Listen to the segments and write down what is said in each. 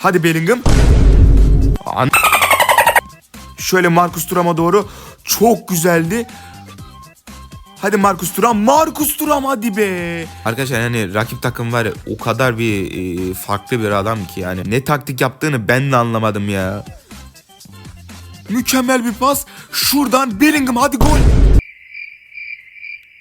Hadi Bellingham. An- Şöyle Marcus Thuram'a doğru. Çok güzeldi. Hadi Marcus Thuram. Marcus Thuram hadi be. Arkadaşlar yani rakip takım var ya o kadar bir e, farklı bir adam ki yani. Ne taktik yaptığını ben de anlamadım ya. Mükemmel bir pas. Şuradan Bellingham hadi gol.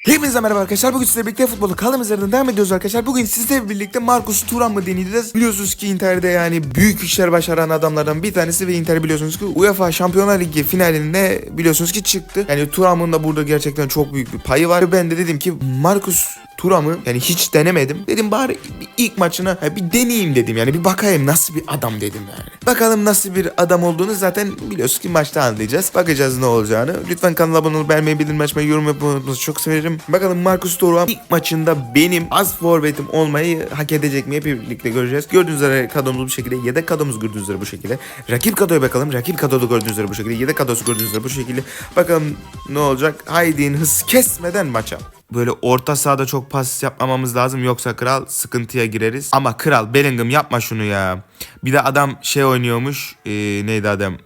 Hepinize merhaba arkadaşlar. Bugün sizlerle birlikte futbolu kaldığımız üzerinden devam ediyoruz arkadaşlar. Bugün sizlerle birlikte Marcus Thuram'ı deneyeceğiz. Biliyorsunuz ki Inter'de yani büyük işler başaran adamlardan bir tanesi ve Inter biliyorsunuz ki UEFA Şampiyonlar Ligi finalinde biliyorsunuz ki çıktı. Yani Thuram'ın da burada gerçekten çok büyük bir payı var. Ben de dedim ki Marcus Thuram'ı yani hiç denemedim. Dedim bari ilk maçına bir deneyeyim dedim yani bir bakayım nasıl bir adam dedim yani. Bakalım nasıl bir adam olduğunu zaten biliyorsunuz ki maçta anlayacağız. Bakacağız ne olacağını. Lütfen kanala abone olup beğenmeyi, bildirim açmayı, yorum yapmanızı çok severim. Bakalım Marcus Thuram ilk maçında benim az forvetim olmayı hak edecek mi? Hep birlikte göreceğiz. Gördüğünüz üzere kadromuz bu şekilde. Yedek kadromuz gördüğünüz üzere bu şekilde. Rakip kadroya bakalım. Rakip kadroda gördüğünüz üzere bu şekilde. Yedek kadrosu gördüğünüz üzere bu şekilde. Bakalım ne olacak? Haydi'nin hız kesmeden maça böyle orta sahada çok pas yapmamamız lazım yoksa kral sıkıntıya gireriz. Ama kral Bellingham yapma şunu ya. Bir de adam şey oynuyormuş. Ee, neydi adam?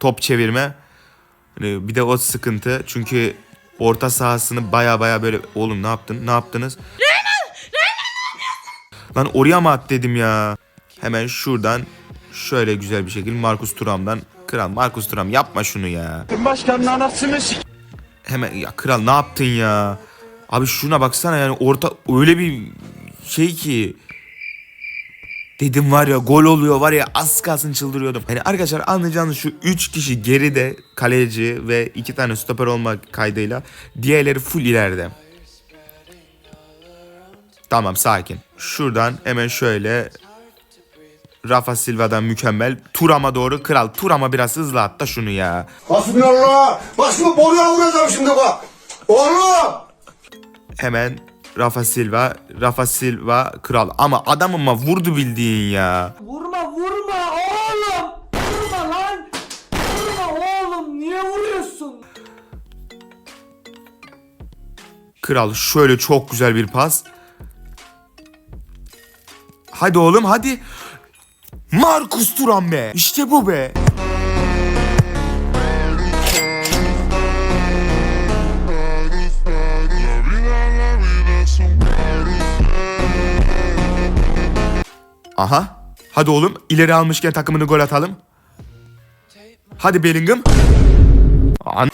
Top çevirme. Hani bir de o sıkıntı. Çünkü orta sahasını baya baya böyle oğlum ne yaptın? Ne yaptınız? Lan oraya mı at dedim ya. Hemen şuradan şöyle güzel bir şekilde Marcus Thuram'dan Kral Marcus Thuram yapma şunu ya. Başkanın anasını Hemen ya kral ne yaptın ya? Abi şuna baksana yani orta öyle bir şey ki Dedim var ya gol oluyor var ya az kalsın çıldırıyordum. Yani arkadaşlar anlayacağınız şu 3 kişi geride kaleci ve 2 tane stoper olmak kaydıyla diğerleri full ileride. Tamam sakin. Şuradan hemen şöyle Rafa Silva'dan mükemmel. Turam'a doğru kral. Turam'a biraz hızlı at şunu ya. Hasbinallah. Bak şimdi boruya vuracağım şimdi bak. Oğlum. Hemen Rafa Silva, Rafa Silva kral ama adamıma vurdu bildiğin ya. Vurma vurma oğlum. Vurma lan. Vurma oğlum. Niye vuruyorsun? Kral şöyle çok güzel bir pas. Hadi oğlum hadi. Marcus Thuram be. İşte bu be. Aha. Hadi oğlum ileri almışken takımını gol atalım. Hadi Bellingham. An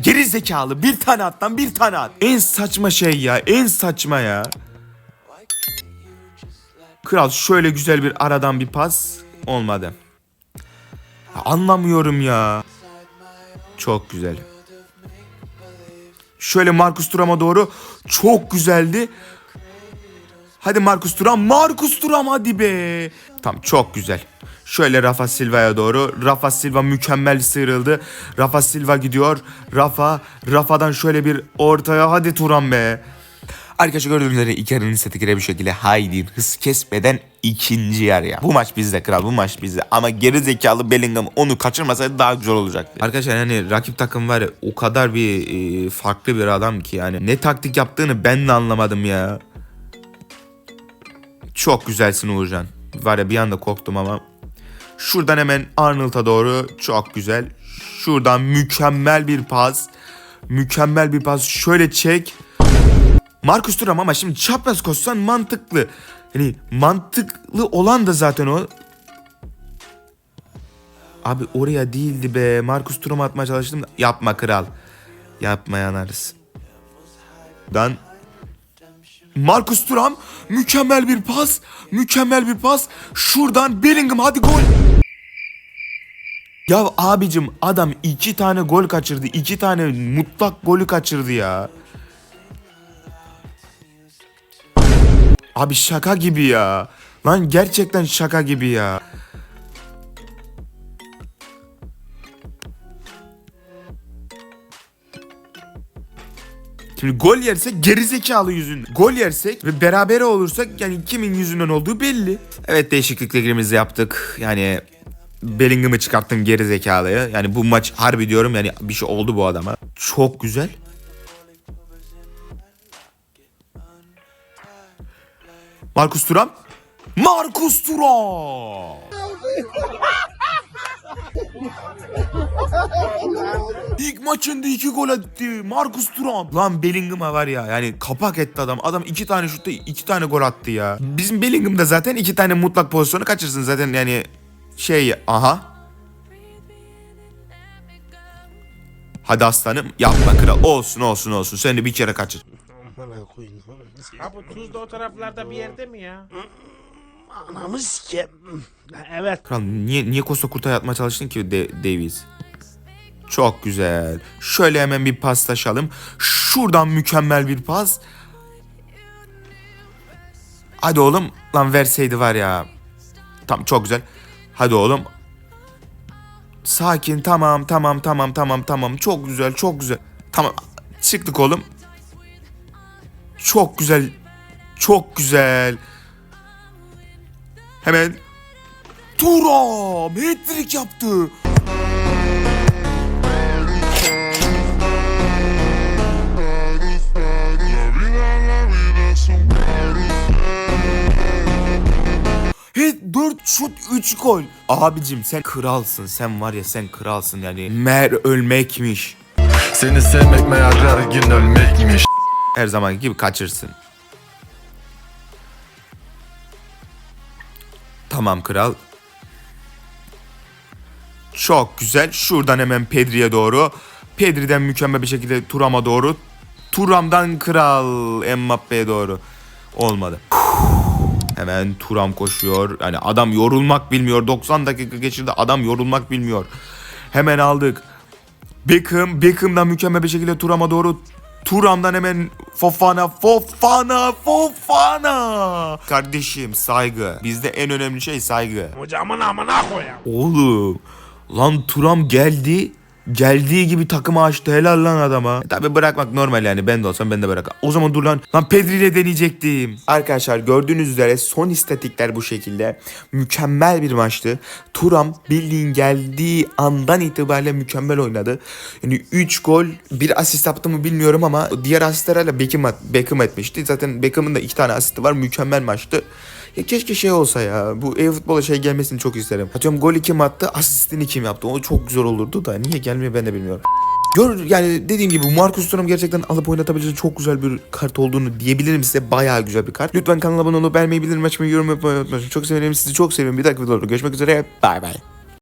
Geri zekalı bir tane at lan bir tane at. En saçma şey ya en saçma ya. Kral şöyle güzel bir aradan bir pas olmadı. Anlamıyorum ya. Çok güzel. Şöyle Marcus Thuram'a doğru çok güzeldi. Hadi Marcus Thuram. Marcus Thuram hadi be. Tamam çok güzel. Şöyle Rafa Silva'ya doğru. Rafa Silva mükemmel sıyrıldı. Rafa Silva gidiyor. Rafa. Rafa'dan şöyle bir ortaya. Hadi Turan be. Arkadaşlar gördüğünüz üzere iki yarının seti bir şekilde Haydi hız kesmeden ikinci yarıya. Bu maç bizde kral bu maç bizde. Ama geri zekalı Bellingham onu kaçırmasaydı daha güzel olacaktı. Arkadaşlar yani rakip takım var ya o kadar bir e, farklı bir adam ki yani. Ne taktik yaptığını ben de anlamadım ya. Çok güzelsin Uğurcan. Var ya bir anda korktum ama. Şuradan hemen Arnold'a doğru çok güzel. Şuradan mükemmel bir pas. Mükemmel bir pas. Şöyle çek. Marcus Thuram ama şimdi çapraz koşsan mantıklı. Hani mantıklı olan da zaten o. Abi oraya değildi be. Marcus Thuram'a atmaya çalıştım. Yapma kral. Yapma yanarız. Dan Marcus Thuram mükemmel bir pas. Mükemmel bir pas. Şuradan Bellingham hadi gol. Ya abicim adam iki tane gol kaçırdı. iki tane mutlak golü kaçırdı ya. Abi şaka gibi ya. Lan gerçekten şaka gibi ya. Şimdi gol yersek gerizekalı yüzün. Gol yersek ve berabere olursak yani kimin yüzünden olduğu belli. Evet değişikliklerimizi yaptık. Yani Bellingham'ı çıkarttım gerizekalıyı. Yani bu maç harbi diyorum yani bir şey oldu bu adama. Çok güzel. Marcus Thuram. Marcus Thuram. İlk maçında iki gol attı. Marcus Thuram. Lan Bellingham'a var ya yani kapak etti adam. Adam iki tane şutta iki tane gol attı ya. Bizim Bellingham da zaten iki tane mutlak pozisyonu kaçırsın zaten yani şey aha. Hadi aslanım yapma kral. Olsun olsun olsun. Sen de bir kere kaçır. Ha bu Tuzla o taraflarda bir yerde mi ya? Anamı sikem. Evet. Kral niye niye Costa Kurt'a yatmaya çalıştın ki De- Davies? Çok güzel. Şöyle hemen bir paslaşalım. Şuradan mükemmel bir pas. Hadi oğlum. Lan verseydi var ya. Tamam çok güzel. Hadi oğlum. Sakin tamam tamam tamam tamam tamam. Çok güzel çok güzel. Tamam çıktık oğlum. Çok güzel. Çok güzel. Hemen Turam hat-trick yaptı. He 4 şut 3 gol. Abicim sen kralsın. Sen var ya sen kralsın yani. Mer ölmekmiş. Seni sevmek meğer her gün ölmekmiş Her zaman gibi kaçırsın. Tamam kral. Çok güzel. Şuradan hemen Pedri'ye doğru. Pedri'den mükemmel bir şekilde Turam'a doğru. Turam'dan kral Mbappe'ye doğru. Olmadı. Hemen Turam koşuyor. Yani adam yorulmak bilmiyor. 90 dakika geçirdi. Adam yorulmak bilmiyor. Hemen aldık. Beckham, Beckham'dan mükemmel bir şekilde Turam'a doğru. Turam'dan hemen Fofana, Fofana, Fofana. Kardeşim saygı. Bizde en önemli şey saygı. Hocamın amına koyayım. Oğlum lan Turam geldi. Geldiği gibi takımı açtı helal lan adama. E, Tabi bırakmak normal yani ben de olsam ben de bırak. O zaman dur lan. Lan Pedri ile deneyecektim. Arkadaşlar gördüğünüz üzere son istatikler bu şekilde. Mükemmel bir maçtı. Turam bildiğin geldiği andan itibariyle mükemmel oynadı. Yani 3 gol bir asist yaptı mı bilmiyorum ama diğer asistlerle Beckham, Beckham etmişti. Zaten Beckham'ın da iki tane asisti var. Mükemmel maçtı. Ya keşke şey olsa ya. Bu e-futbola şey gelmesini çok isterim. Atıyorum golü kim attı, asistini kim yaptı. O çok güzel olurdu da niye gelmiyor ben de bilmiyorum. Gör yani dediğim gibi Marcus Thuram gerçekten alıp oynatabileceği çok güzel bir kart olduğunu diyebilirim size. Bayağı güzel bir kart. Lütfen kanala abone olup beğenmeyi, bildirim açmayı, yorum yapmayı unutmayın. Çok severim sizi çok seviyorum. Bir dakika videoda görüşmek üzere. Bay bay.